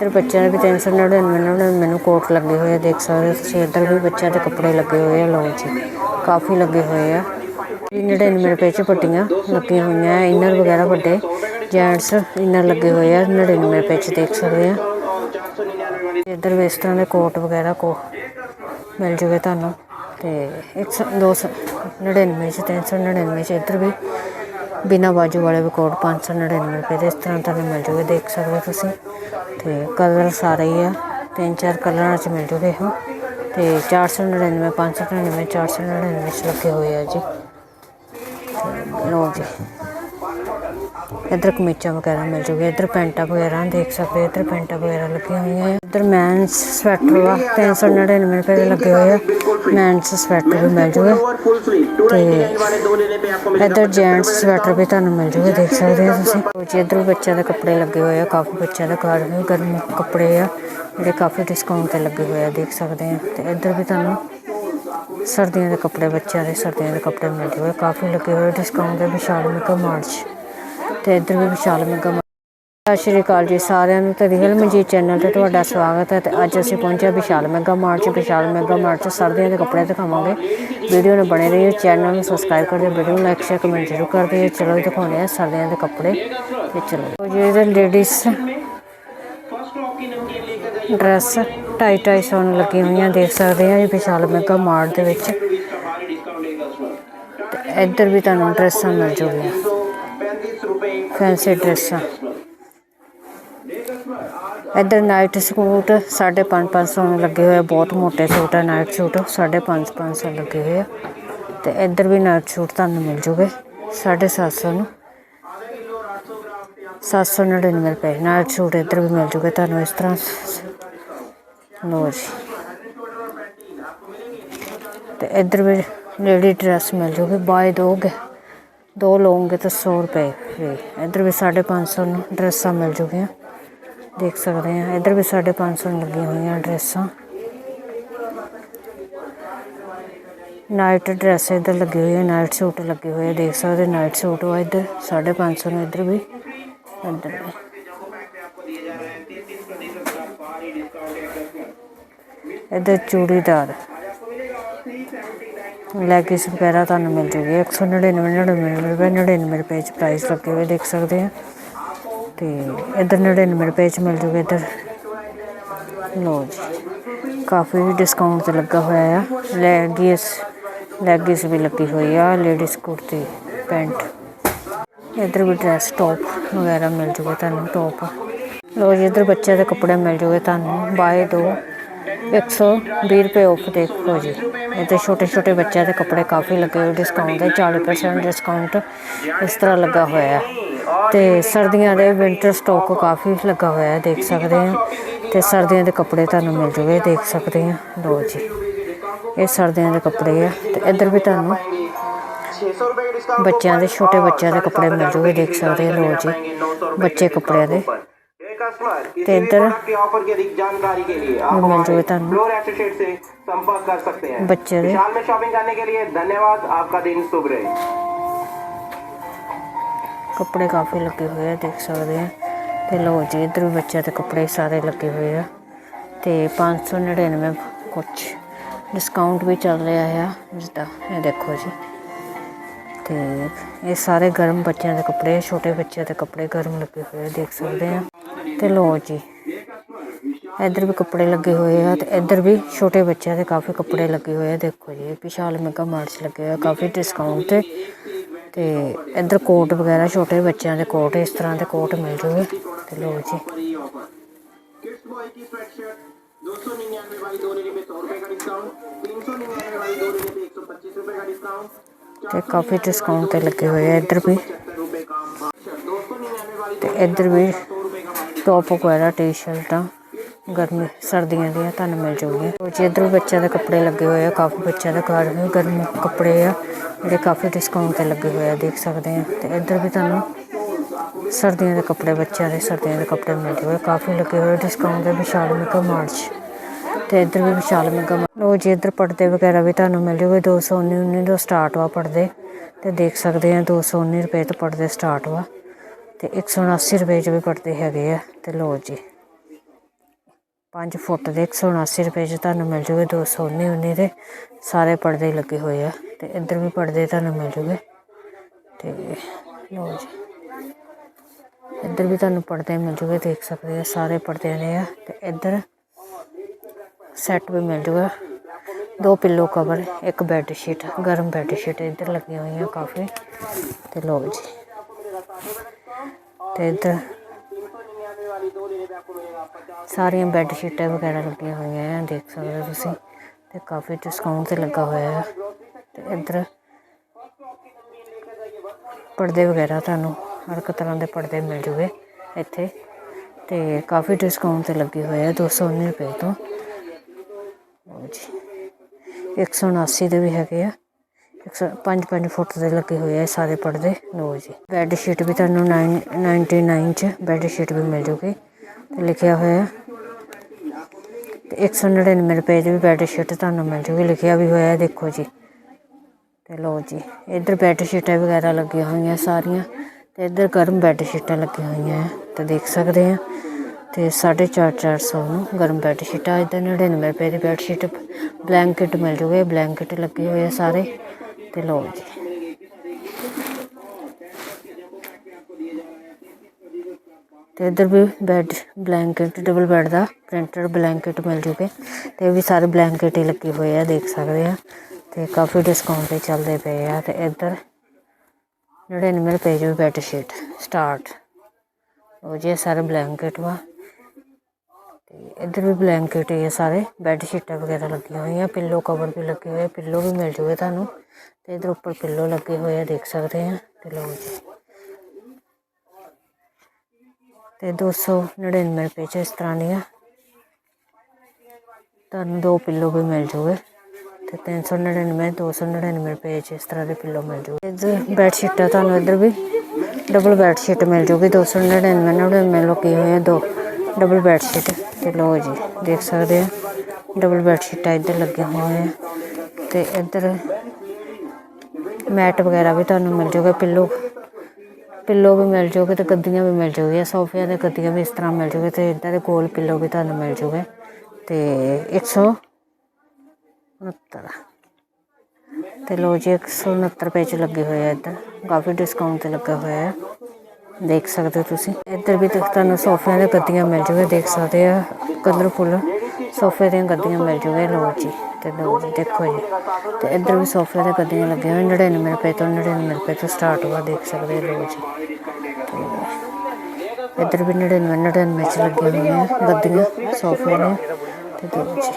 ਇੱਧਰ ਬੱਚਿਆਂ ਦੇ ਵੀ 399 ਨੂੰ ਕੋਟ ਲੱਗੇ ਹੋਏ ਆ, ਦੇਖ ਸਕਦੇ ਹੋ ਤੁਸੀਂ। ਇੱਧਰ ਵੀ ਬੱਚਿਆਂ ਦੇ ਕੱਪੜੇ ਲੱਗੇ ਹੋਏ ਆ ਲਓ ਜੀ ਕਾਫੀ ਲੱਗੇ ਹੋਏ ਆ। 99 ਰੁਪਏ ਚ ਪੱਟੀਆਂ ਲੱਗੀਆਂ ਹੋਈਆਂ ਆ, ਇਨਰ ਵਗੈਰਾ ਵੱਡੇ। ਜੈਂਟਸ ਇਨਰ ਲੱਗੇ ਹੋਏ ਆ 99 ਰੁਪਏ ਚ ਦੇਖ ਸਕਦੇ ਆ। ਇੱਧਰ ਵੀ ਇਸ ਤਰ੍ਹਾਂ ਦੇ ਕੋਟ ਵਗੈਰਾ ਕੋ ਮਿਲ ਜੂਗੇ ਤੁਹਾਨੂੰ। ਤੇ 199 ਚ 399 ਚ ਇੱਧਰ ਵੀ ਬਿਨਾ ਬਾਜੂ ਵਾਲੇ ਵੀ ਕੋਟ 599 ਰੁਪਏ ਦੇ, ਇਸ ਤਰ੍ਹਾਂ ਤੁਹਾਨੂੰ ਮਿਲ ਜੂਗੇ, ਦੇਖ ਸਕਦੇ ਹੋ ਤੁਸੀਂ। ਤੇ ਕਲਰ ਸਾਰੇ ਹੀ ਆ, ਤਿੰਨ ਚਾਰ ਕਲਰਾਂ ਚ ਮਿਲ ਜੂਗੇ ਇਹ। ਤੇ 499 599 499 ਚ ਲੱਗੇ ਹੋਏ ਆ ਜੀ। ਤੇ ਜੀ। ਇੱਧਰ ਕਮੀਜ਼ਾਂ ਵਗੈਰਾ ਮਿਲ ਜੂਗੀ, ਇੱਧਰ ਪੈਂਟਾਂ ਵਗੈਰਾ ਦੇਖ ਸਕਦੇ, ਇੱਧਰ ਪੈਂਟਾਂ ਵਗੈਰਾ ਲੱਗੀਆਂ ਹੋਈਆਂ ਇੱਧਰ ਮੈਨਸ ਸਵੈਟਰ ਵਾ 399 ਰੁਪਏ ਦੇ ਲੱਗੇ ਹੋਏ ਆ। ਮੈਨਸ ਸਵੈਟਰ ਵੀ ਮਿਲ ਜੂਗੇ। ਤੇ ਇੱਧਰ ਜੈਂਟਸ ਸਵੈਟਰ ਵੀ ਤੁਹਾਨੂੰ ਮਿਲ ਜੂਗੇ, ਦੇਖ ਸਕਦੇ ਹੋ ਤੁਸੀਂ। ਕੁਝ ਇੱਧਰ ਬੱਚਿਆਂ ਦੇ ਕੱਪੜੇ ਲੱਗੇ ਹੋਏ ਆ, ਕਾਫੀ ਬੱਚਿਆਂ ਦੇ ਘਰ ਵੀ ਗਰਮ ਕੱਪੜੇ ਆ, ਜਿਹੜੇ ਕਾਫੀ ਡਿਸਕਾਊਂਟ ਤੇ ਲੱਗੇ ਹੋਏ ਆ, ਦੇਖ ਸਕਦੇ ਆ ਤੇ ਇੱਧਰ ਵੀ ਤੁਹਾਨੂੰ ਸਰਦੀਆਂ ਦੇ ਕੱਪੜੇ, ਬੱਚਿਆਂ ਦੇ ਸਰਦੀਆਂ ਦੇ ਕੱਪੜੇ ਮਿਲਦੇ ਹੋਏ ਕਾਫੀ ਲੱਗੇ ਹੋਏ ਡਿਸਕਾਊਂਟ ਦੇ ਵਿਸ਼ਾਲ ਮੇਕਅਪ ਮਾਰਚ। ਤੇ ਇਧਰ ਵੀ ਵਿਸ਼ਾਲ ਮੱਗਾ ਸਤਿ ਸ਼੍ਰੀ ਅਕਾਲ ਜੀ ਸਾਰਿਆਂ ਨੂੰ ਤੇ ਰੀਅਲ ਮਨਜੀਤ ਚੈਨਲ ਤੇ ਤੁਹਾਡਾ ਸਵਾਗਤ ਹੈ ਤੇ ਅੱਜ ਅਸੀਂ ਪਹੁੰਚੇ ਵਿਸ਼ਾਲ ਮੈਗਾ ਮਾਰਟ ਚ। ਵਿਸ਼ਾਲ ਮੈਗਾ ਮਾਰਟ ਸਰਦੀਆਂ ਦੇ ਕੱਪੜੇ ਦਿਖਾਵਾਂਗੇ। ਵੀਡੀਓ ਨੂੰ ਬਣੇ ਰਹੀਓ ਚੈਨਲ ਨੂੰ ਸਬਸਕ੍ਰਾਈਬ ਕਰ ਦਿਓ, ਵੀਡੀਓ ਨੂੰ ਲਾਈਕ ਸ਼ੇਅਰ ਕਮੈਂਟ ਜ਼ਰੂਰ ਕਰ ਦਿਓ। ਚਲੋ ਦਿਖਾਉਂਦੇ ਆ ਸਰਦੀਆਂ ਦੇ ਕੱਪੜੇ ਤੇ ਚਲੋ ਜੀ। ਇਹਦੇ ਲੇਡੀਜ਼ ਡਰੈਸ 2.5 ਸੌ ਨੂੰ ਲੱਗੀ ਹੋਈਆਂ ਦੇਖ ਸਕਦੇ ਆ ਜੀ ਵਿਸ਼ਾਲ ਮੈਗਾ ਮਾਰਟ ਦੇ ਵਿੱਚ। ਤੇ ਇੱਧਰ ਵੀ ਤੁਹਾਨੂੰ ਡਰੈਸਾਂ ਮਿਲ ਜੂਗੀਆਂ। ਫੈਂਸੀ ਡਰੈਸਾਂ ਇੱਧਰ ਨਾਈਟ ਸੂਟ 550 ਨੂੰ ਲੱਗੇ ਹੋਏ ਆ। ਬਹੁਤ ਮੋਟੇ ਸੂਟ ਆ ਨਾਈਟ ਸੂਟ 550 ਲੱਗੇ ਹੋਏ ਆ। ਤੇ ਇੱਧਰ ਵੀ ਨਾਈਟ ਸੂਟ ਤੁਹਾਨੂੰ ਮਿਲ ਜੂਗੇ। 750 ਨੂੰ। 799 ਰੁਪਏ। ਨਾਈਟ ਸੂਟ ਇੱਧਰ ਵੀ ਮਿਲ ਜੂਗੇ ਤੁਹਾਨੂੰ ਇਸ ਤਰ੍ਹਾਂ। ਲੋ ਜੀ। ਤੇ ਇੱਧਰ ਵੀ ਲੇਡੀ ਡਰੈਸ ਮਿਲ ਜੂਗੀ। ਬਾਏ ਦੋਗੇ ਦੋ ਲਓਗੇ ਤਾਂ 100 ਰੁਪਏ। ਫ੍ਰੀ ਇੱਧਰ ਵੀ 550 ਨੂੰ ਡਰੈਸਾਂ ਮਿਲ ਜੂਗੀਆਂ। ਦੇਖ ਸਕਦੇ ਆ ਇੱਧਰ ਵੀ 550 ਨੂੰ ਲੱਗੀਆਂ ਹੋਈਆਂ ਡਰੈਸਾਂ। ਨਾਈਟ ਡਰੈਸ ਇੱਧਰ ਲੱਗੀ ਹੋਈ ਹੈ, ਨਾਈਟ ਸੂਟ ਲੱਗੇ ਹੋਏ ਦੇਖ ਸਕਦੇ ਨਾਈਟ ਸੂਟ ਵਾ ਇੱਧਰ 550 ਨੂੰ ਇੱਧਰ ਵੀ। ਇੱਧਰ ਵੀ। ਇੱਧਰ ਚੂੜੀਦਾਰ। ਲੈਗਿਸ ਵਗੈਰਾ ਤੁਹਾਨੂੰ ਮਿਲ ਜੂਗੀ। 199 99 ਰੁਪਏ 99 ਰੁਪਏ ਚ ਪ੍ਰਾਈਸ ਲੱਗੇ ਹੋਏ ਦੇਖ ਸਕਦੇ ਆ। ਤੇ ਇੱਧਰ 99 ਰੁਪਏ ਚ ਮਿਲ ਜੂਗੇ ਇੱਧਰ। ਲੋ ਜੀ, ਕਾਫੀ ਡਿਸਕਾਊਂਟ ਤੇ ਲੱਗਾ ਹੋਇਆ ਆ। ਲੈਗਿਸ ਲੈਗਿਸ ਵੀ ਲੱਗੀ ਹੋਈ ਆ ਲੇਡੀਜ਼ ਕੁੜਤੀ ਪੈਂਟ ਇੱਧਰ ਵੀ ਡਰੈਸ ਟੌਪ ਵਗੈਰਾ ਮਿਲ ਜੂਗਾ ਤੁਹਾਨੂੰ ਟੌਪ ਲੋ ਜੀ, ਇੱਧਰ ਬੱਚਿਆਂ ਦੇ ਕੱਪੜੇ ਮਿਲ ਜੂਗੇ ਤੁਹਾਨੂੰ। ਬਾਏ ਦੋ। 120 ਰੁਪਏ ਆਫ ਦੇਖੋ ਜੀ। ਤੇ ਛੋਟੇ ਛੋਟੇ ਬੱਚਿਆਂ ਦੇ ਕੱਪੜੇ ਕਾਫੀ ਲੱਗੇ ਹੋਏ ਡਿਸਕਾਊਂਟ ਦੇ 40% ਡਿਸਕਾਊਂਟ ਇਸ ਤਰ੍ਹਾਂ ਲੱਗਾ ਹੋਇਆ। ਹੈ ਤੇ ਸਰਦੀਆਂ ਦੇ ਵਿంటర్ ਸਟਾਕ ਕਾਫੀ ਲੱਗਾ ਹੋਇਆ ਹੈ ਦੇਖ ਸਕਦੇ ਆ ਤੇ ਸਰਦੀਆਂ ਦੇ ਕੱਪੜੇ ਤੁਹਾਨੂੰ ਮਿਲ ਜੂਗੇ, ਦੇਖ ਸਕਦੇ ਆ ਲੋ ਜੀ, ਇਹ ਸਰਦੀਆਂ ਦੇ ਕੱਪੜੇ ਆ। ਤੇ ਇੱਧਰ ਵੀ ਤੁਹਾਨੂੰ ਬੱਚਿਆਂ ਦੇ, ਛੋਟੇ ਬੱਚਿਆਂ ਦੇ ਕੱਪੜੇ ਮਿਲ ਜੂਗੇ, ਦੇਖ ਸਕਦੇ ਆ ਲੋ ਜੀ, ਬੱਚੇ ਕੱਪੜਿਆਂ ਦੇ। ਤੇ ਇੱਧਰ के ऑफर की अधिक जानकारी के लिए आप ਮਿਲ ਜੂਗੇ ਤੁਹਾਨੂੰ फ्लोर एसोसिएट से संपर्क कर सकते हैं ਬੱਚੇ ਦੇ विशाल में शॉपिंग करने के लिए धन्यवाद आपका दिन शुभ रहे ਕੱਪੜੇ ਕਾਫੀ ਲੱਗੇ ਹੋਏ ਆ ਦੇਖ ਸਕਦੇ ਆ ਤੇ ਲੋ ਜੀ ਇੱਧਰ ਵੀ ਬੱਚਿਆਂ ਦੇ ਕੱਪੜੇ ਸਾਰੇ ਲੱਗੇ ਹੋਏ ਆ ਤੇ 599 ਕੁਛ ਡਿਸਕਾਊਂਟ ਵੀ ਚੱਲ ਰਿਹਾ ਆ ਜਿੱਦਾਂ ਇਹ ਦੇਖੋ ਜੀ ਤੇ ਇਹ ਸਾਰੇ ਗਰਮ ਬੱਚਿਆਂ ਦੇ ਕੱਪੜੇ ਆ, ਛੋਟੇ ਬੱਚਿਆਂ ਦੇ ਕੱਪੜੇ ਗਰਮ ਲੱਗੇ ਹੋਏ ਆ ਦੇਖ ਸਕਦੇ ਆ ਤੇ ਲੋ ਜੀ। ਇੱਧਰ ਵੀ ਕੱਪੜੇ ਲੱਗੇ ਹੋਏ ਆ ਤੇ ਇੱਧਰ ਵੀ ਛੋਟੇ ਬੱਚਿਆਂ ਦੇ ਕਾਫੀ ਕੱਪੜੇ ਲੱਗੇ ਹੋਏ ਆ। ਦੇਖੋ ਜੀ, ਵਿਸ਼ਾਲ ਮੈਗਾ ਮਾਰਚ ਲੱਗੇ ਹੋਏ ਆ, ਕਾਫੀ ਡਿਸਕਾਊਂਟ ਤੇ। ਤੇ ਇੱਧਰ ਕੋਟ ਵਗੈਰਾ, ਛੋਟੇ ਬੱਚਿਆਂ ਦੇ ਕੋਟ, ਇਸ ਤਰ੍ਹਾਂ ਦੇ ਕੋਟ ਮਿਲ ਜੂਗੇ। ਤੇ ਲੋ ਜੀ। ਕਿਡਸ ਬॉय ਕੀ ਸਵੈਟ 299 ਵਾਲੀ 2 ਰੁਪਏ 100 ਰੁਪਏ ਦਾ ਡਿਸਕਾਊਂਟ 399 ਵਾਲੀ 2 ਰੁਪਏ 125 ਰੁਪਏ ਦਾ ਡਿਸਕਾਊਂਟ ਤੇ ਕਾਫੀ ਡਿਸਕਾਊਂਟ ਤੇ ਲੱਗੇ ਹੋਏ ਆ ਇੱਧਰ ਵੀ। ਤੇ ਇੱਧਰ ਵੀ ਟੌਪ ਵਗੈਰਾ ਟੀ-ਸ਼ਰਟਾਂ ਗਰਮੀ, ਸਰਦੀਆਂ ਦੀਆਂ, ਤੁਹਾਨੂੰ ਮਿਲ ਜੂਗੀਆਂ ਉਹ ਜੀ, ਇੱਧਰ ਬੱਚਿਆਂ ਦੇ ਕੱਪੜੇ ਲੱਗੇ ਹੋਏ ਆ, ਕਾਫੀ ਬੱਚਿਆਂ ਦੇ ਘਰ ਵੀ ਗਰਮੀ ਕੱਪੜੇ ਆ, ਜਿਹੜੇ ਕਾਫੀ ਡਿਸਕਾਊਂਟ ਤੇ ਲੱਗੇ ਹੋਏ ਆ, ਦੇਖ ਸਕਦੇ ਆ। ਤੇ ਇੱਧਰ ਵੀ ਤੁਹਾਨੂੰ ਸਰਦੀਆਂ ਦੇ ਕੱਪੜੇ, ਬੱਚਿਆਂ ਦੇ ਸਰਦੀਆਂ ਦੇ ਕੱਪੜੇ ਮਿਲ ਜੂਗੇ। ਕਾਫੀ ਲੱਗੇ ਹੋਏ ਡਿਸਕਾਊਂਟ ਦੇ ਵਿਸ਼ਾਲ ਮੇਗਾ ਮਾਰਚ। ਤੇ ਇੱਧਰ ਵੀ ਵਿਸ਼ਾਲ ਮੇਗਾ ਲੋ ਜੀ, ਇੱਧਰ ਪਰਦੇ ਵਗੈਰਾ ਵੀ ਤੁਹਾਨੂੰ ਮਿਲ ਜੂਗੇ 219 ਤੋਂ ਸਟਾਰਟ ਵਾ ਪਰਦੇ। ਤੇ ਦੇਖ ਸਕਦੇ ਆ 219 ਰੁਪਏ ਤੋਂ ਪਰਦੇ ਸਟਾਰਟ ਵਾ। ਤੇ 179 ਰੁਪਏ ਚ ਵੀ ਪਰਦੇ ਹੈਗੇ ਆ, ਤੇ ਲੋ ਜੀ। 5 ਫੁੱਟ ਦੇ 179 ਰੁਪਏ 'ਚ ਤੁਹਾਨੂੰ ਮਿਲ ਜੂਗੇ 219 ਉਨੀ ਦੇ, ਸਾਰੇ ਪਰਦੇ ਲੱਗੇ ਹੋਏ ਆ, ਤੇ ਇੱਧਰ ਵੀ ਪਰਦੇ ਤੁਹਾਨੂੰ ਮਿਲ ਜੂਗੇ। ਤੇ ਲੋ ਜੀ। ਇੱਧਰ ਵੀ ਤੁਹਾਨੂੰ ਪਰਦੇ ਮਿਲ ਜੂਗੇ, ਦੇਖ ਸਕਦੇ ਆ ਸਾਰੇ ਪਰਦੇ ਨੇ ਆ, ਤੇ ਇੱਧਰ ਸੈੱਟ ਵੀ ਮਿਲ ਜੂਗਾ। ਦੋ ਪਿੱਲੋ ਕਵਰ ਇੱਕ ਬੈੱਡ ਸ਼ੀਟ ਗਰਮ ਬੈੱਡ ਸ਼ੀਟ ਇੱਧਰ ਲੱਗੀਆਂ ਹੋਈਆਂ ਕਾਫੀ, ਤੇ ਲੋ ਜੀ। ਤੇ ਇੱਧਰ ਸਾਰੀਆਂ ਬੈੱਡ ਸ਼ੀਟਾਂ ਵਗੈਰਾ ਲੱਗੀਆਂ ਹੋਈਆਂ ਆ, ਦੇਖ ਸਕਦੇ ਹੋ ਤੁਸੀਂ। ਤੇ ਕਾਫੀ ਡਿਸਕਾਊਂਟ ਤੇ ਲੱਗਾ ਹੋਇਆ ਹੈ ਤੇ ਇੱਧਰ ਪਰਦੇ ਵਗੈਰਾ ਤੁਹਾਨੂੰ ਹਰ ਇੱਕ ਤਰ੍ਹਾਂ ਦੇ ਪਰਦੇ ਮਿਲ ਜੂਗੇ ਇੱਥੇ। ਤੇ ਕਾਫੀ ਡਿਸਕਾਊਂਟ ਤੇ ਲੱਗੇ ਹੋਏ ਆ 219 ਰੁਪਏ ਤੋਂ। ਲਓ ਜੀ। 179 ਦੇ ਵੀ ਹੈਗੇ ਆ। 5 5 ਫੁੱਟ ਦੇ ਲੱਗੇ ਹੋਏ ਆ ਸਾਰੇ ਪਰਦੇ। ਲੋ ਜੀ। ਬੈੱਡ ਸ਼ੀਟ ਵੀ ਤੁਹਾਨੂੰ 9 99 ਚ ਬੈੱਡ ਸ਼ੀਟ ਵੀ ਮਿਲ ਜੂਗੀ। ਤੇ ਲਿਖਿਆ ਹੋਇਆ ਤੇ 199 ਰੁਪਏ ਦੀ ਵੀ ਬੈੱਡ ਸ਼ੀਟ ਤੁਹਾਨੂੰ ਮਿਲ ਜੂਗੀ। ਲਿਖਿਆ ਵੀ ਹੋਇਆ ਦੇਖੋ ਜੀ। ਤੇ ਲੋ ਜੀ, ਇੱਧਰ ਬੈੱਡ ਸ਼ੀਟਾਂ ਵਗੈਰਾ ਲੱਗੀਆਂ ਹੋਈਆਂ ਸਾਰੀਆਂ ਤੇ ਇੱਧਰ ਗਰਮ ਬੈੱਡ ਸ਼ੀਟਾਂ ਲੱਗੀਆਂ ਹੋਈਆਂ ਹੈ, ਤੇ ਦੇਖ ਸਕਦੇ ਆ। ਤੇ 450 400 ਨੂੰ ਗਰਮ ਬੈੱਡ ਸ਼ੀਟਾਂ ਇੱਧਰ 99 ਰੁਪਏ ਦੀ ਬੈੱਡ ਸ਼ੀਟ ਬਲੈਂਕਟ ਮਿਲ ਜੂਗੇ। ਬਲੈਂਕਟ ਲੱਗੇ ਹੋਏ ਆ ਸਾਰੇ। ਤੇ ਲਓ ਜੀ। ਤੇ ਇੱਧਰ ਵੀ ਬੈੱਡ ਬਲੈਂਕਟ ਡਬਲ ਬੈੱਡ ਦਾ ਪ੍ਰਿੰਟਡ ਬਲੈਂਕਟ ਮਿਲ ਜੂਗੇ। ਤੇ ਇਹ ਵੀ ਸਾਰੇ ਬਲੈਂਕਟ ਹੀ ਲੱਗੇ ਹੋਏ ਆ, ਦੇਖ ਸਕਦੇ ਆ। ਤੇ ਕਾਫੀ ਡਿਸਕਾਊਂਟ ਤੇ ਚੱਲਦੇ ਪਏ ਆ। ਤੇ ਇੱਧਰ 99 ਰੁਪਏ ਦੀ ਬੈੱਡ ਸ਼ੀਟ ਸਟਾਰਟ ਉਹ ਜੇ ਸਾਰੇ ਬਲੈਂਕਟ ਵਾ। ਤੇ ਇੱਧਰ ਵੀ ਬਲੈਂਕਟ ਹੀ ਆ ਸਾਰੇ। ਬੈੱਡ ਸ਼ੀਟਾਂ ਵਗੈਰਾ ਲੱਗੀਆਂ ਹੋਈਆਂ ਪਿੱਲੋ ਕਵਰ ਵੀ ਲੱਗੇ ਹੋਏ ਪਿੱਲੋ ਵੀ ਮਿਲ ਜੂਗੇ ਤੁਹਾਨੂੰ। ਤੇ ਇੱਧਰ ਉੱਪਰ ਪਿੱਲੋ ਲੱਗੇ ਹੋਏ ਆ, ਦੇਖ ਸਕਦੇ ਆ, ਤੇ ਲਓ ਜੀ। ਤੇ 299 ਰੁਪਏ ਚ ਇਸ ਤਰ੍ਹਾਂ ਦੀਆਂ। ਤੁਹਾਨੂੰ ਦੋ ਪਿੱਲੋ ਵੀ ਮਿਲ ਜੂਗੇ। ਤੇ 399 299 ਰੁਪਏ ਚ ਇਸ ਤਰ੍ਹਾਂ ਦੇ ਪਿੱਲੋ ਮਿਲ ਜੂਗੇ। ਇੱਧਰ ਬੈੱਡ ਸ਼ੀਟਾਂ ਤੁਹਾਨੂੰ ਇੱਧਰ ਵੀ ਡਬਲ ਬੈੱਡ ਸ਼ੀਟ ਮਿਲ ਜੂਗੀ। 299 99 ਲੋਕੀ ਹੋਏ ਆ, ਦੋ ਡਬਲ ਬੈੱਡ ਸ਼ੀਟ ਤੇ ਲਓ ਜੀ, ਦੇਖ ਸਕਦੇ ਆ ਡਬਲ ਬੈੱਡ ਸ਼ੀਟਾਂ ਇੱਧਰ ਲੱਗੀਆਂ ਹੋਈਆਂ ਆ। ਤੇ ਇੱਧਰ ਮੈਟ ਵਗੈਰਾ ਵੀ ਤੁਹਾਨੂੰ ਮਿਲ ਜੂਗਾ ਪਿੱਲੋ ਪਿੱਲੋ ਵੀ ਮਿਲ ਜੂਗੇ ਤੇ ਗੱਦੀਆਂ ਵੀ ਮਿਲ ਜੂਗੀਆਂ ਸੋਫਿਆਂ ਦੇ ਗੱਦੀਆਂ ਵੀ ਇਸ ਤਰ੍ਹਾਂ ਮਿਲ ਜੂਗੇ ਤੇ ਇਦਾਂ ਦੇ ਗੋਲ ਪਿੱਲੋ ਵੀ ਤੁਹਾਨੂੰ ਮਿਲ ਜੂਗੇ ਤੇ 169 ਤੇ ਲੋ ਜੀ 169 ਰੁਪਏ ਚ ਲੱਗੇ ਹੋਏ ਆ ਇੱਧਰ। ਕਾਫੀ ਡਿਸਕਾਊਂਟ ਤੇ ਲੱਗਾ ਹੋਇਆ ਹੈ। ਦੇਖ ਸਕਦੇ ਹੋ ਤੁਸੀਂ। ਇੱਧਰ ਵੀ ਤੁਹਾਨੂੰ ਸੋਫਿਆਂ ਦੇ ਗੱਦੀਆਂ ਮਿਲ ਜੂਗੇ ਦੇਖ ਸਕਦੇ ਆ। ਕਲਰਫੁੱਲ। ਸੋਫੇ ਦੀਆਂ ਗੱਦੀਆਂ ਮਿਲ ਜੂਗੇ ਲੋ ਜੀ, ਤੇ ਲੋ ਜੀ, ਦੇਖੋ ਜੀ। ਤੇ ਇੱਧਰ ਵੀ ਸੋਫੇ ਦੇ ਗੱਦੀਆਂ ਲੱਗੀਆਂ ਹੋਈਆਂ 99 ਰੁਪਏ ਤੋਂ 99 ਰੁਪਏ ਤੋਂ ਸਟਾਰਟ ਹੋਆ ਦੇਖ ਸਕਦੇ ਹੋ ਲੋ ਜੀ। ਤੇ ਇੱਧਰ ਵੀ 99 99 ਚ ਲੱਗੀਆਂ ਹੋਈਆਂ ਗੱਦੀਆਂ, ਸੋਫੇ ਨੇ ਤੇ ਲਓ ਜੀ।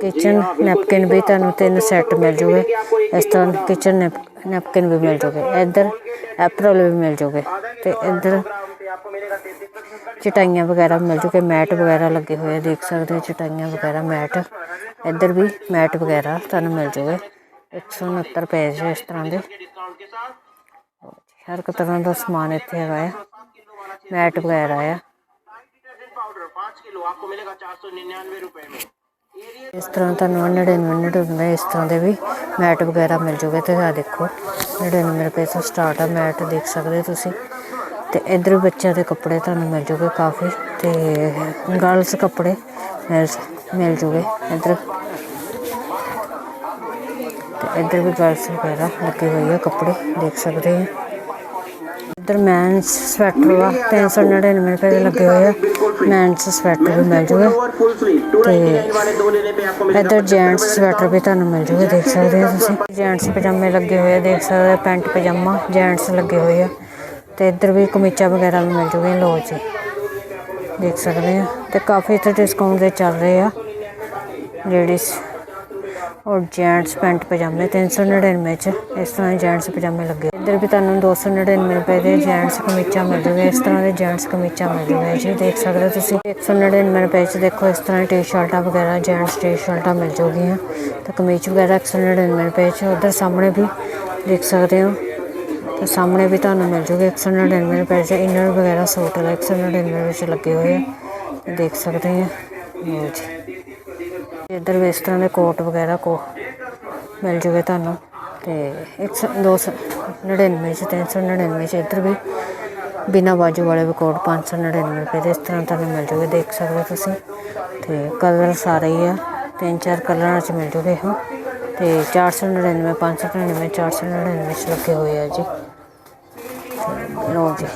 ਕਿਚਨ ਨੈਪਕਿਨ ਵੀ ਤੁਹਾਨੂੰ ਤਿੰਨ ਸੈੱਟ ਮਿਲ ਜੂਗੇ, ਇਸ ਤਰ੍ਹਾਂ ਕਿਚਨ ਨੈਪਕਿਨ ਵੀ ਮਿਲ ਜੂਗੇ। ਇੱਧਰ ਐਪਰਲ ਵੀ ਮਿਲ ਜੂਗੇ। ਤੇ ਇੱਧਰ ਚਟਾਈਆਂ ਵਗੈਰਾ ਮਿਲ ਜੂਗੇ ਮੈਟ ਵਗੈਰਾ ਲੱਗੇ ਹੋਏ ਆ, ਦੇਖ ਸਕਦੇ ਹੋ ਚਟਾਈਆਂ ਵਗੈਰਾ, ਮੈਟ। ਇੱਧਰ ਵੀ ਮੈਟ ਵਗੈਰਾ ਤੁਹਾਨੂੰ ਮਿਲ ਜੂਗੇ। 169 ਰੁਪਏ ਜੇ ਇਸ ਤਰ੍ਹਾਂ ਦੇ। ਹਰ ਇੱਕ ਤਰ੍ਹਾਂ ਦਾ ਸਮਾਨ ਇੱਥੇ ਹੈਗਾ ਹੈ ਮੈਟ ਵਗੈਰਾ ਆ। ਇਸ ਤਰ੍ਹਾਂ ਤੁਹਾਨੂੰ 99 99 ਇਸ ਤਰ੍ਹਾਂ ਦੇ ਵੀ ਮੈਟ ਵਗੈਰਾ ਮਿਲ ਜੂਗੇ ਤੇ ਆ ਦੇਖੋ। 99 ਰੁਪਏ ਤੋਂ ਸਟਾਰਟ ਆ ਮੈਟ, ਦੇਖ ਸਕਦੇ ਤੁਸੀਂ। ਤੇ ਇਧਰ ਬੱਚਿਆਂ ਦੇ ਕੱਪੜੇ ਤੁਹਾਨੂੰ ਮਿਲ ਜੂਗੇ ਕਾਫੀ ਤੇ ਗਰਲਸ ਕੱਪੜੇ ਮਿਲ ਜੂਗੇ ਇਧਰ। ਤੇ ਇਧਰ ਵੀ ਗਰਲਸ ਵਗੈਰਾ ਲੱਗੇ ਹੋਏ ਆ ਕੱਪੜੇ, ਦੇਖ ਸਕਦੇ ਆ। ਇਧਰ ਮੈਨਸ ਸਵੈਟਰ ਵਾ 399 ਰੁਪਏ ਦੇ ਲੱਗੇ ਹੋਏ ਆ। ਮੈਨਸ ਸਵੈਟਰ ਵੀ ਮਿਲ ਜੂਗੇ। ਤੇ ਇਧਰ ਜੈਂਟਸ ਸਵੈਟਰ ਵੀ ਤੁਹਾਨੂੰ ਮਿਲ ਜੂਗੇ, ਦੇਖ ਸਕਦੇ ਆ ਤੁਸੀਂ। ਜੈਂਟਸ ਪਜਾਮੇ ਲੱਗੇ ਹੋਏ ਆ, ਦੇਖ ਸਕਦੇ ਆ, ਪੈਂਟ ਪਜਾਮਾ ਜੈਂਟਸ ਲੱਗੇ ਹੋਏ ਆ। ਤੇ ਇੱਧਰ ਵੀ ਕਮੀਚਾ ਵਗੈਰਾ ਵੀ ਮਿਲ ਜੂਗੀਆਂ ਲੋ ਜੀ। ਦੇਖ ਸਕਦੇ ਹੋ ਤੇ ਕਾਫੀ ਇੱਥੇ ਡਿਸਕਾਊਂਟ ਦੇ ਚੱਲ ਰਹੇ ਆ। ਲੇਡੀਜ਼ ਔਰ ਜੈਂਟਸ ਪੈਂਟ ਪਜਾਮੇ 399 ਚ। ਇਸ ਤਰ੍ਹਾਂ ਦੇ ਜੈਂਟਸ ਪਜਾਮੇ ਲੱਗੇ। ਇੱਧਰ ਵੀ ਤੁਹਾਨੂੰ 299 ਰੁਪਏ ਦੇ ਜੈਂਟਸ ਕਮੀਚਾਂ ਮਿਲ ਜੂਗੇ ਇਸ ਤਰ੍ਹਾਂ ਦੇ ਜੈਂਟਸ ਕਮੀਚਾਂ ਮਿਲ ਜੂਗੇ ਜੀ। ਦੇਖ ਸਕਦੇ ਹੋ ਤੁਸੀਂ 199 ਰੁਪਏ ਚ ਦੇਖੋ, ਇਸ ਤਰ੍ਹਾਂ ਟੀ ਸ਼ਰਟਾਂ ਵਗੈਰਾ ਜੈਂਟਸ ਟੀ ਸ਼ਰਟਾਂ ਮਿਲ ਜੂਗੀਆਂ। ਤੇ ਕਮੀਜ਼ ਵਗੈਰਾ 199 ਰੁਪਏ ਚ। ਉਧਰ ਸਾਹਮਣੇ ਵੀ ਦੇਖ ਸਕਦੇ ਹੋ। ਤੇ ਸਾਹਮਣੇ ਵੀ ਤੁਹਾਨੂੰ ਮਿਲ ਜੂਗੇ 199 ਰੁਪਏ ਚ ਇਨਰ ਵਗੈਰਾ ਸੂਟ ਵਾਲਾ 199 ਵਿੱਚ ਲੱਗੇ ਹੋਏ ਆ। ਦੇਖ ਸਕਦੇ ਆ। ਲਓ ਜੀ। ਇੱਧਰ ਵੀ ਇਸ ਤਰ੍ਹਾਂ ਦੇ ਕੋਟ ਵਗੈਰਾ ਕੋ ਮਿਲ ਜੂਗੇ ਤੁਹਾਨੂੰ। ਤੇ 199 ਚ 399 ਚ ਇੱਧਰ ਵੀ ਬਿਨਾ ਬਾਜੂ ਵਾਲੇ ਵੀ ਕੋਟ 599 ਰੁਪਏ ਦੇ ਇਸ ਤਰ੍ਹਾਂ ਤੁਹਾਨੂੰ ਮਿਲ ਜੂਗੇ। ਦੇਖ ਸਕਦੇ ਹੋ ਤੁਸੀਂ। ਤੇ ਕਲਰ ਸਾਰੇ ਹੀ ਆ। ਤਿੰਨ ਚਾਰ ਕਲਰਾਂ ਚ ਮਿਲ ਜੂਗੇ ਇਹ। ਤੇ 499 599 499 ਚ ਲੱਗੇ ਹੋਏ ਆ ਜੀ। ਲੋ ਜੀ।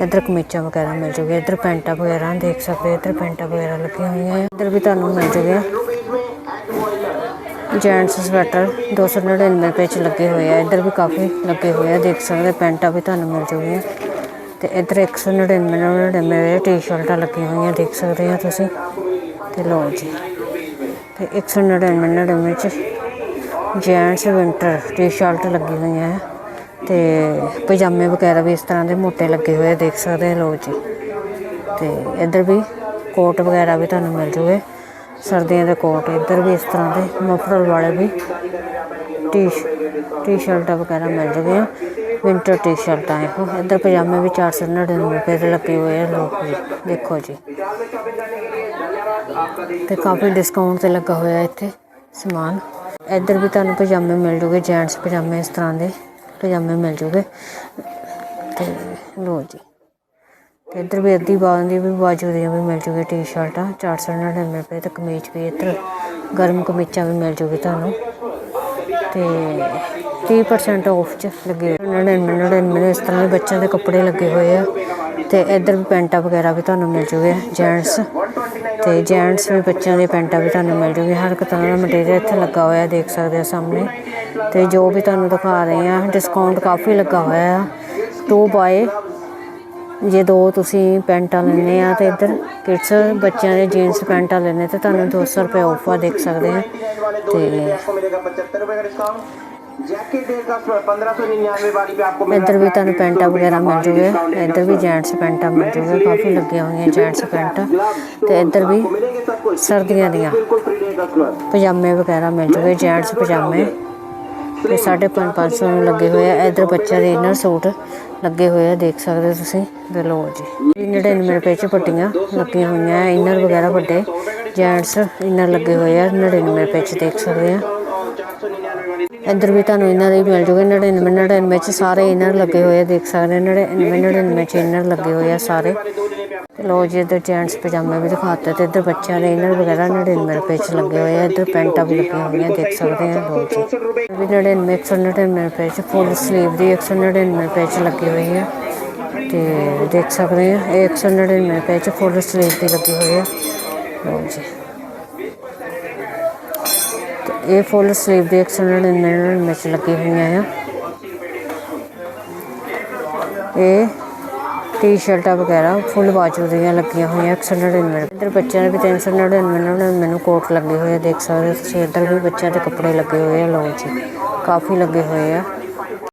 ਇੱਧਰ ਕਮੀਚਾਂ ਵਗੈਰਾ ਮਿਲ ਜੂਗੇ। ਇੱਧਰ ਪੈਂਟਾ ਵਗੈਰਾ ਦੇਖ ਸਕਦੇ। ਹੋ ਇੱਧਰ ਪੈਂਟਾ ਵਗੈਰਾ ਲੱਗੀਆਂ ਹੋਈਆਂ ਇੱਧਰ ਵੀ ਤੁਹਾਨੂੰ ਮਿਲ ਜੂਗੇ। ਜੈਂਟਸ ਸਵੈਟਰ 299 ਰੁਪਏ ਚ ਲੱਗੇ ਹੋਏ ਆ। ਇੱਧਰ ਵੀ ਕਾਫੀ ਲੱਗੇ ਹੋਏ ਆ। ਦੇਖ ਸਕਦੇ, ਪੈਂਟਾ ਵੀ ਤੁਹਾਨੂੰ ਮਿਲ ਜੂਗੇ ਤੇ ਇੱਧਰ 199 99 ਟੀ-ਸ਼ਰਟਾਂ ਲੱਗੀਆਂ ਹੋਈਆਂ ਦੇਖ ਸਕਦੇ ਆ ਤੁਸੀਂ। ਤੇ ਲੋ ਜੀ। ਤੇ 199 99 ਚ ਜੈਂਟਸ ਵਿੰਟਰ ਟੀ-ਸ਼ਰਟ ਲੱਗੀ ਹੋਈਆਂ ਹੈ ਤੇ ਪਜਾਮੇ ਵਗੈਰਾ ਵੀ ਇਸ ਤਰ੍ਹਾਂ ਦੇ ਮੋਟੇ ਲੱਗੇ ਹੋਏ ਦੇਖ ਸਕਦੇ ਹੋ ਲੋਕ ਜੀ। ਤੇ ਇੱਧਰ ਵੀ ਕੋਟ ਵਗੈਰਾ ਵੀ ਤੁਹਾਨੂੰ ਮਿਲ ਜੂਗੇ। ਸਰਦੀਆਂ ਦੇ ਕੋਟ, ਇੱਧਰ ਵੀ ਇਸ ਤਰ੍ਹਾਂ ਦੇ ਮਫਰਲ ਵਾਲੇ ਵੀ ਟੀ ਟੀ-ਸ਼ਰਟਾਂ ਵਗੈਰਾ ਮਿਲ ਜੂਗੀਆਂ। ਵਿੰਟਰ ਟੀ-ਸ਼ਰਟਾਂ ਇਹੋ। ਇੱਧਰ ਪਜਾਮੇ ਵੀ 499 ਰੁਪਏ ਦੇ ਲੱਗੇ ਹੋਏ ਆ ਲੋਕ ਜੀ। ਦੇਖੋ ਜੀ। ਤੇ ਕਾਫੀ ਡਿਸਕਾਊਂਟ ਤੇ ਲੱਗਾ ਹੋਇਆ ਇੱਥੇ ਸਮਾਨ। ਇੱਧਰ ਵੀ ਤੁਹਾਨੂੰ ਪਜਾਮੇ ਮਿਲ ਜੂਗੇ ਜੈਂਟਸ ਪਜਾਮੇ ਇਸ ਤਰ੍ਹਾਂ ਦੇ। ਪਜਾਮੇ ਮਿਲ ਜੂਗੇ। ਤੇ ਲੋ ਜੀ। ਤੇ ਇੱਧਰ ਵੀ ਅੱਧੀ ਬਾਹਾਂ ਦੀ ਵੀ ਬਾਜੂ ਦੀਆਂ ਵੀ ਮਿਲ ਜੂਗੀ ਟੀ-ਸ਼ਰਟਾਂ। 499 ਰੁਪਏ ਤੇ ਕਮੀਜ਼ ਵੀ ਇੱਧਰ ਗਰਮ ਕਮੀਜ਼ਾਂ ਵੀ ਮਿਲ ਜੂਗੀ ਤੁਹਾਨੂੰ। ਤੇ 30% ਆਫ ਚ ਲੱਗੇ ਹੋਏ। 99 ਇਸ ਤਰ੍ਹਾਂ ਦੇ ਬੱਚਿਆਂ ਦੇ ਕੱਪੜੇ ਲੱਗੇ ਹੋਏ ਆ। ਤੇ ਇੱਧਰ ਵੀ ਪੈਂਟਾਂ ਵਗੈਰਾ ਵੀ ਤੁਹਾਨੂੰ ਮਿਲ ਜੂਗੇ ਜੈਂਟਸ। ਤੇ ਜੈਂਟਸ ਵੀ ਬੱਚਿਆਂ ਦੇ ਪੈਂਟਾਂ ਵੀ ਤੁਹਾਨੂੰ ਮਿਲ ਜੂਗੀ। ਹਰ ਇੱਕ ਤਰ੍ਹਾਂ ਦਾ ਮਟੀਰੀਅਲ ਇੱਥੇ ਲੱਗਾ ਹੋਇਆ, ਦੇਖ ਸਕਦੇ ਆ ਸਾਹਮਣੇ। ਤੇ ਜੋ ਵੀ ਤੁਹਾਨੂੰ ਦਿਖਾ ਰਹੇ ਆ ਡਿਸਕਾਊਂਟ ਕਾਫੀ ਲੱਗਾ ਹੋਇਆ ਆ। ਟੂ ਬਾਏ ਜੇ ਦੋ ਤੁਸੀਂ ਪੈਂਟਾਂ ਲੈਣੇ ਆ ਤੇ ਇੱਧਰ ਕਿਡਸ ਬੱਚਿਆਂ ਦੇ ਜੀਨਸ ਪੈਂਟਾਂ ਲੈਣੇ ਤੇ ਤੁਹਾਨੂੰ 200 ਰੁਪਏ ਆਫਰ ਦੇਖ ਸਕਦੇ ਆ। ਤੇ ਇੱਧਰ ਵੀ ਤੁਹਾਨੂੰ ਪੈਂਟਾ ਵਗੈਰਾ ਮਿਲ ਜੂਗੇ। ਇੱਧਰ ਵੀ ਜੈਂਟਸ ਪੈਂਟਾ ਮਿਲ ਜੂਗੇ ਕਾਫੀ ਲੱਗੀਆਂ ਹੋਈਆਂ ਜੈਂਟਸ ਪੈਂਟ ਤੇ ਇੱਧਰ ਵੀ ਸਰਦੀਆਂ ਦੀਆਂ। ਪਜਾਮੇ ਵਗੈਰਾ ਮਿਲ ਜੂਗੇ ਜੈਂਟਸ ਪਜਾਮੇ। ਤੇ 550 ਨੂੰ ਲੱਗੇ ਹੋਏ ਆ। ਇੱਧਰ ਬੱਚਿਆਂ ਦੇ ਇਨਰ ਸੂਟ ਲੱਗੇ ਹੋਏ ਆ ਦੇਖ ਸਕਦੇ ਹੋ ਤੁਸੀਂ। ਤੇ ਲੋ ਜੀ। 99 ਰੁਪਏ ਚ ਪੱਟੀਆਂ ਲੱਗੀਆਂ ਹੋਈਆਂ ਇਨਰ ਵਗੈਰਾ ਵੱਡੇ। ਜੈਂਟਸ ਇਨਰ ਲੱਗੇ ਹੋਏ ਆ 99 ਰੁਪਏ ਚ ਦੇਖ ਸਕਦੇ ਆ। ਇੱਧਰ ਵੀ ਤੁਹਾਨੂੰ ਇਹਨਾਂ ਦੇ ਮਿਲ ਜੂਗੇ। 99 99 ਚ ਸਾਰੇ ਇਨਰ ਲੱਗੇ ਹੋਏ ਆ, ਦੇਖ ਸਕਦੇ ਹੋ 99 99 ਚ ਇਨਰ ਲੱਗੇ ਹੋਏ ਆ ਸਾਰੇ। ਤੇ ਲੋ ਜੀ, ਇੱਧਰ ਜੈਂਟਸ ਪਜਾਮੇ ਵੀ ਦਿਖਾਤੇ ਤੇ ਇੱਧਰ ਬੱਚਿਆਂ ਦੇ ਇਨਰ ਵਗੈਰਾ 99 ਰੁਪਏ ਚ ਲੱਗੇ ਹੋਏ ਆ। ਇੱਧਰ ਪੈਂਟਾਂ ਵੀ ਲੱਗੀਆਂ ਹੋਈਆਂ, ਦੇਖ ਸਕਦੇ ਆ। ਲੋ ਜੀ। ਵੀ 99 199 ਰੁਪਏ ਚ ਫੁੱਲ ਸਲੀਵ ਦੀ 199 ਰੁਪਏ ਚ ਲੱਗੀ ਹੋਈ ਆ। ਤੇ ਦੇਖ ਸਕਦੇ ਆ 199 ਰੁਪਏ ਚ ਫੁੱਲ ਸਲੀਵ ਦੀ ਲੱਗੇ ਹੋਈ ਆ। ਲੋ ਜੀ। ਇਹ ਫੁੱਲ ਸਲੀਵ ਦੀ 199 ਰੁਪਏ ਚ ਲੱਗੀ ਹੋਈਆਂ ਆ। ਇਹ ਟੀ-ਸ਼ਰਟਾਂ ਵਗੈਰਾ ਫੁੱਲ ਬਾਜੂ ਦੀਆਂ ਲੱਗੀਆਂ ਹੋਈਆਂ 199 ਰੁਪਏ ਇੱਧਰ ਬੱਚਿਆਂ ਦੇ ਵੀ 399 ਮੈਨੂੰ ਕੋਟ ਲੱਗੇ ਹੋਏ ਆ, ਦੇਖ ਸਕਦੇ ਹੋ ਤੁਸੀਂ। ਇੱਧਰ ਵੀ ਬੱਚਿਆਂ ਦੇ ਕੱਪੜੇ ਲੱਗੇ ਹੋਏ ਆ ਲਓ ਜੀ ਕਾਫੀ ਲੱਗੇ ਹੋਏ ਆ।